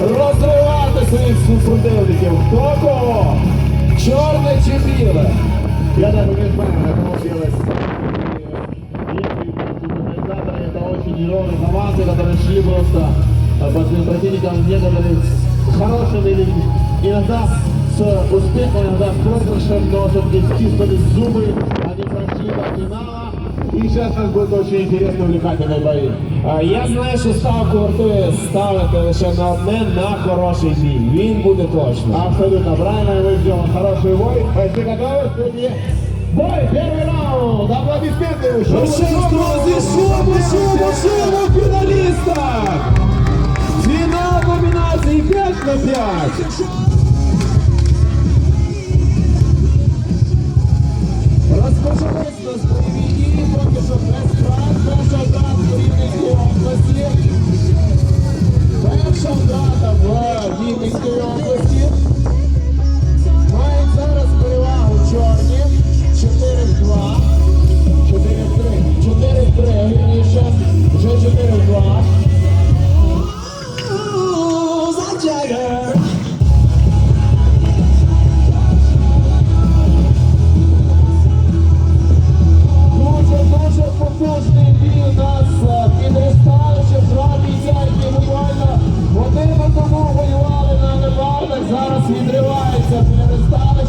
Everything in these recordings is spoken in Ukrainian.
розривати своїх супротивників. Хто кого? Чорне чи біле? Я даже не знаю, как получилось. Организаторы это очень неровные команды, которые шли просто э, по своим противникам некоторые с хорошим или иногда с успехом, иногда с проигрышем, но все-таки чистили зубы, они прошли до финала. И сейчас у нас будет очень интересный, увлекательный бои. А, Я знаю, що ставку вартує ставити лише на одне на хороший бій. Він буде точно. Абсолютно правильно, мы ждем хороший бой. Все готовы? Студии. Бой, первый раунд, аплодисменты. Ну що ж, друзі, шуму, шуму, шуму в фіналістах! Фінал номінації 5 на 5!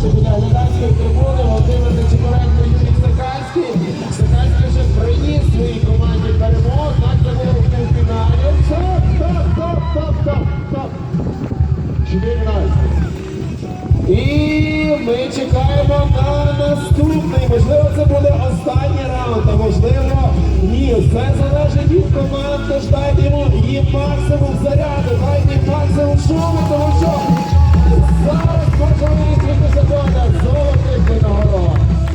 Ресталища, біля глядацької трибуни. Володимир Нечипоренко, Юрій Сакальський. Сакальський вже приніс своїй команді перемогу, так це було в півфіналі. Стоп, стоп, стоп, стоп, стоп, стоп. 4-0. І ми чекаємо на наступний. Можливо, це буде останній раунд, а можливо, ні. Все залежить від команд, тож дайте їм максимум заряду, дайте максимум шуму